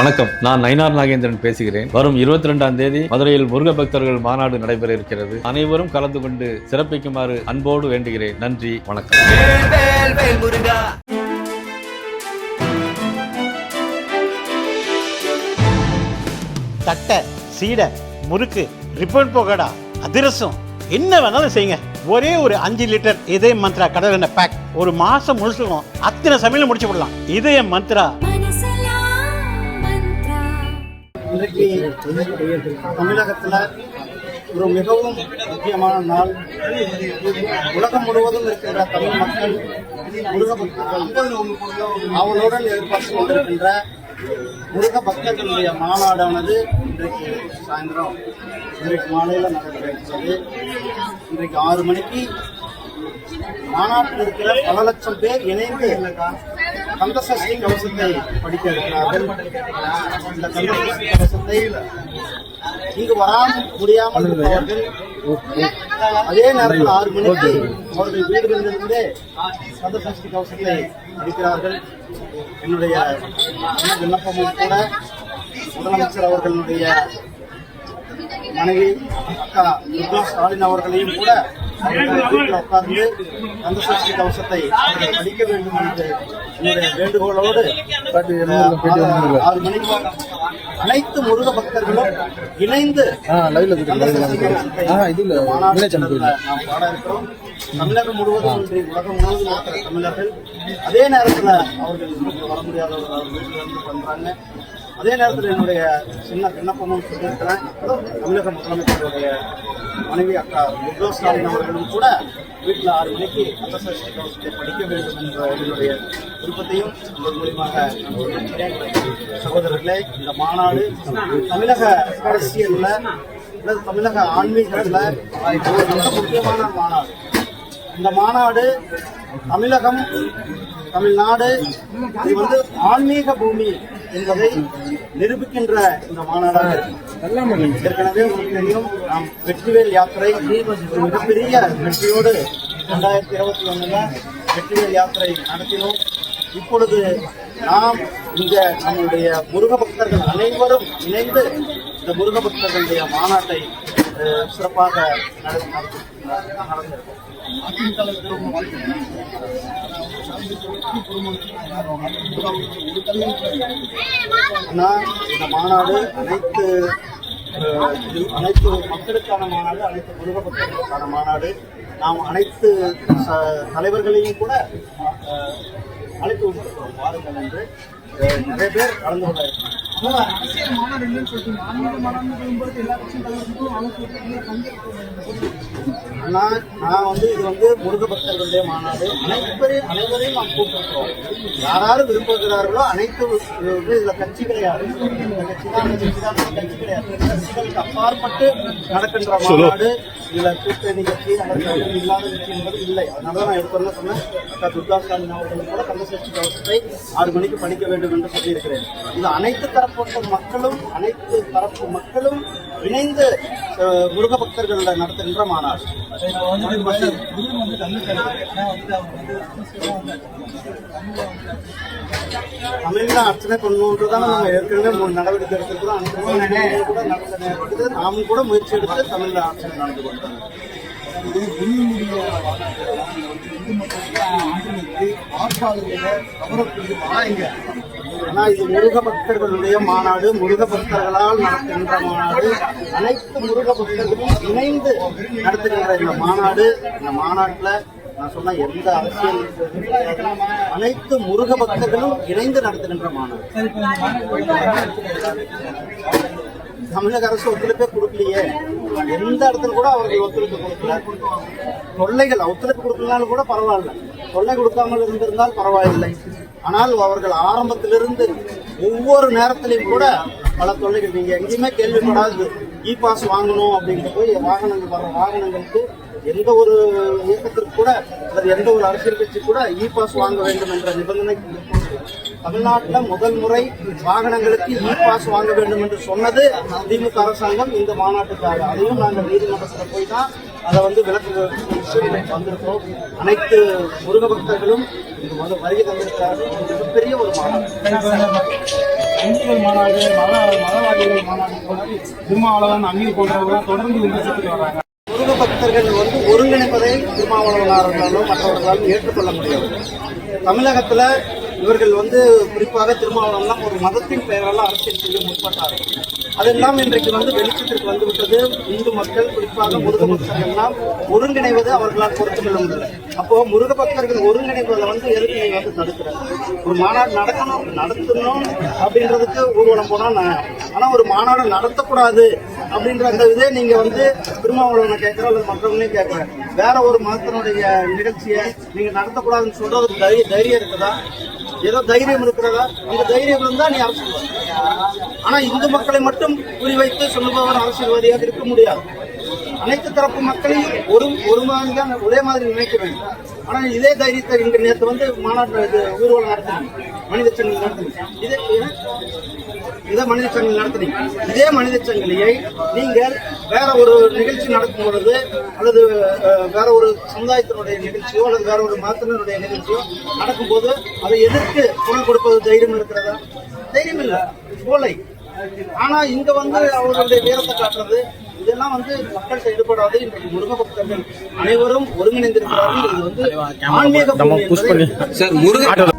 வணக்கம். நான் நயனார் நாகேந்திரன் பேசுகிறேன். வரும் இருபத்தி ரெண்டாம் தேதி மதுரையில் முருக பக்தர்கள் மாநாடு நடைபெற இருக்கிறது. அனைவரும் கலந்து கொண்டு சிறப்பிக்குமாறு அன்போடு வேண்டுகிறேன். நன்றி வணக்கம். தட்டை சீடை முறுக்கு ரிப்பன் போகடா அதிரசம் என்ன வேணாலும் செய்யுங்க. ஒரே ஒரு அஞ்சு லிட்டர் இதய மந்த்ரா கடல் எண்ணெய் பேக் ஒரு மாசம் முழுசுக்கும் அத்தனை சமையல முடிச்சு விடலாம் இதய மந்த்ரா. இன்றைக்கு தமிழகத்தில் ஒரு மிகவும் முக்கியமான நாள். உலகம் முழுவதும் இருக்கின்ற தமிழ் மக்கள் முருக பக்தர்கள் அவளுடன் எதிர்பார்த்து கொண்டிருக்கின்ற முருக பக்தர்களுடைய மாநாடானது இன்றைக்கு சாயந்தரம் இன்றைக்கு மாலையில் நடைபெற இருக்கிறது. இன்றைக்கு ஆறு மணிக்கு மாநாட்டில் இருக்கிற பல லட்சம் பேர் இணைந்து கந்தசஷ்டி கவசத்தை படிக்க இருக்கிறார்கள் இந்த கந்தசஷ்டி கவசத்தை இங்கு வராமல் முடியாமல் இருப்பவர்கள் அதே நேரத்தில் ஆறு மணிக்கு அவர்கள் வீடுகளிலிருந்தே கந்தசஷ்டி கவசத்தை படிக்கிறார்கள் என்னுடைய விண்ணப்பமும் கூட முதலமைச்சர் அவர்களுடைய மனைவி அக்கா துர்கா ஸ்டாலின் அவர்களையும் கூட வீட்டில் உட்கார்ந்து அந்த சஷ்டி கவசத்தை படிக்க வேண்டும் என்று என்னுடைய வேண்டுகோளோடு ஆறு- மணிக்கு அனைத்து முருக பக்தர்களும் இணைந்து நாம் பாட இருக்கிறோம். தமிழகம் முழுவதும் இன்றி உலகம் முழுவதும் இருக்கிற தமிழர்கள். அதே நேரத்தில் அவர்கள் வர முடியாதவர்கள் பண்றாங்க அதே நேரத்தில் என்னுடைய சின்ன விண்ணப்பமும் சொல்லியிருக்கிறேன். தமிழக முதலமைச்சருடைய மனைவி அக்கா துர்கா ஸ்டாலின் அவர்களும் கூட வீட்டில் ஆறு மணிக்கு அந்தசஷ்டி படிக்க வேண்டும் என்ற என்னுடைய விருப்பத்தையும் இதன் மூலியமாக சகோதரர்களே இந்த மாநாடு தமிழக அரசியலில் அல்லது தமிழக ஆன்மீகத்தில் ஒரு மிக முக்கியமான மாநாடு. இந்த மாநாடு தமிழகம் தமிழ்நாடு இது வந்து ஆன்மீக பூமி என்பதை நிரூபிக்கின்ற இந்த மாநாடாக இருக்கும் ஏற்கனவே உங்களுக்கு தெரியும் நாம் வெற்றிவேல் யாத்திரை மிகப்பெரிய வெற்றியோடு ரெண்டாயிரத்தி இருபத்தி ஒண்ணுல வெற்றிவேல் யாத்திரை நடத்தினோம். இப்பொழுது நாம் இங்க நம்மளுடைய முருக பக்தர்கள் அனைவரும் இணைந்து இந்த முருக பக்தர்களுடைய மாநாட்டை சிறப்பாக நடத்தி நடந்திருக்கோம் ஆனா இந்த மாநாடு அனைத்து அனைத்து மக்களுக்கான மாநாடு அனைத்து முருக மாநாடு. நாம் அனைத்து ச- தலைவர்களையும் கூட அழைத்து விட்டிருக்கிறோம் வாருங்கள் என்று நிறைய பேர் கலந்து கொள்ள இருக்கிறாங்க நான் நான் வந்து இது வந்து முருக பக்தர்களுடைய மாநாடு. அனைவரையும் அனைவரையும் நாம் கூப்பிட்டுருக்கோம் யாராரு விரும்புகிறார்களோ அனைத்து இதுல கட்சி கிடையாது இந்த கட்சி தான் தான் கிடையாது கட்சிகளுக்கு அப்பாற்பட்டு நடக்கின்ற மாநாடு இதுல கூட்டணி கட்சி கூட்டணி இல்லாத கட்சி என்பது இல்லை. அதனால நான் எடுத்தோன்னு சொன்னேன் அக்கா துர்கா ஸ்டாலின் அவர்கள் கூட கந்தசஷ்டி கவசத்தை ஆறு மணிக்கு படிக்க வேண்டும் என்று சொல்லியிருக்கிறேன். இது அனைத்து தரப்பட்ட மக்களும் அனைத்து தரப்பு மக்களும் இணைந்து முருக பக்தர்கள் நடத்துகின்ற மாநாடு தமிழ்ல அர்ச்சனை பண்ணுவோன்று தான் ஏற்கனவே மூணு நடவடிக்கை எடுத்திருக்கிறோம். அந்த நடவடிக்கை கூட நடந்த நேரத்துக்கு நாமும் கூட முயற்சி எடுத்து தமிழ்ல அர்ச்சனை நடந்து கொண்டோம். ஆனா இது முருக பக்தர்களுடைய மாநாடு. முருக பக்தர்களால் நடத்துகின்ற மாநாடு. அனைத்து முருக பக்தர்களும் இணைந்து நடத்துகின்ற இந்த மாநாடு. இந்த மாநாட்டில் நான் சொன்ன எந்த அரசியல் அனைத்து முருக பக்தர்களும் இணைந்து நடத்துகின்ற மாநாடு. தமிழக அரசு ஒத்துழைப்பே கொடுக்கலையே. எந்த இடத்துல கூட அவர்கள் ஒத்துழைப்பு கொடுக்கல. தொல்லைகள் ஒத்துழைப்பு கொடுக்கலனாலும் கூட பரவாயில்ல. தொல்லை கொடுக்காமல் இருந்திருந்தால் பரவாயில்லை. ஆனால் அவர்கள் ஆரம்பத்திலிருந்து ஒவ்வொரு நேரத்திலையும் கூட பல தொல்லைகள். நீங்க எங்கேயுமே கேள்விப்படாது இ பாஸ் வாங்கணும் அப்படின்ட்டு போய் வாகனங்கள் வர வாகனங்களுக்கு எந்த ஒரு இயக்கத்திற்கு கூட அல்லது எந்த ஒரு அரசியல் கட்சி கூட இ பாஸ் வாங்க வேண்டும் என்ற நிபந்தனை தமிழ்நாட்டில் முதல் முறை வாகனங்களுக்கு இ பாஸ் வாங்க வேண்டும் என்று சொன்னது திமுக அரசாங்கம் இந்த மாநாட்டுக்காக. அதையும் நாங்கள் நீதிமன்றத்தில் போய் தான் அதை வந்து விளக்கு இன்னைக்கு வந்திருக்கோம். அனைத்து முருக பக்தர்களும் வருகை தந்திருக்கிறார்கள். மிகப்பெரிய ஒரு மாநாடு. மாநாடு மத மதவாதிகள் மாநாடு திருமாவளவன் அமீர் போன்றவர்கள் தொடர்ந்து விமர்சித்துட்டு வர்றாங்க. முருக பக்தர்கள் வந்து ஒருங்கிணைப்பதை திருமாவளவனார்களாலும் மற்றவர்களாலும் ஏற்றுக்கொள்ள முடியாது. தமிழகத்துல இவர்கள் வந்து குறிப்பாக திருமாவளம்லாம் ஒரு மதத்தின் பெயரெல்லாம் அரசியல் செய்ய முற்பட்டார்கள். அதெல்லாம் இன்றைக்கு வந்து வெளிச்சத்திற்கு வந்துவிட்டது. இந்து மக்கள் குறிப்பாக முருக பக்தர்கள் எல்லாம் ஒருங்கிணைவது அவர்களால் பொறுத்து கொள்ள முடியல. அப்போ முருக பக்தர்கள் ஒருங்கிணைப்பதை வந்து எதுக்கு நீங்க வந்து தடுக்கிற ஒரு மாநாடு நடக்கணும் நடத்தணும் அப்படின்றதுக்கு ஊர்வலம் போனா நியாயம். ஆனா ஒரு மாநாடு நடத்தக்கூடாது அப்படின்ற அந்த இதே நீங்க வந்து திருமாவளவனை கேட்கிறோம் அல்லது மற்றவங்களையும் கேட்கிறேன் வேற ஒரு மதத்தினுடைய நிகழ்ச்சியை நீங்க நடத்தக்கூடாதுன்னு சொல்றது தை- தைரியம் இருக்குதா? ஏதோ தைரியம் இருக்கிறதா? அந்த தைரியம் இருந்தா நீ அரசியல்வாதி. ஆனா இந்து மக்களை மட்டும் குறிவைத்து சொல்லுபவர் அரசியல்வாதியாக இருக்க முடியாது. அனைத்து தரப்பு மக்களையும் ஒரு ஒரு மாதிரி தான் ஒரே மாதிரி நினைக்க வேண்டும். ஆனா இதே தைரியத்தை இன்று நேற்று வந்து மாநாட்டு இது ஊர்வலம் நடத்தினீங்க மனித சங்கிலி நடத்தினீங்க இதே இதே மனித சங்கிலி நடத்தினீங்க. இதே மனித சங்கிலியை நீங்கள் வேற ஒரு நிகழ்ச்சி நடக்கும் பொழுது அல்லது வேற ஒரு சமுதாயத்தினுடைய நிகழ்ச்சியோ அல்லது வேற ஒரு மதத்தினருடைய நிகழ்ச்சியோ நடக்கும்போது அதை எதிர்த்து குரல் கொடுப்பது தைரியம் இருக்கிறதா? தைரியம் இல்லை. போலை. ஆனா இங்க வந்து அவர்களுடைய வீரத்தை காட்டுறது இதெல்லாம் வந்து மக்கள்கிட்ட ஈடுபடாது இன்றைக்கு முருக பக்தர்கள் அனைவரும் ஒருங்கிணைந்திருக்கிறார்கள். இது வந்து ஆன்மீக சார் முருகன்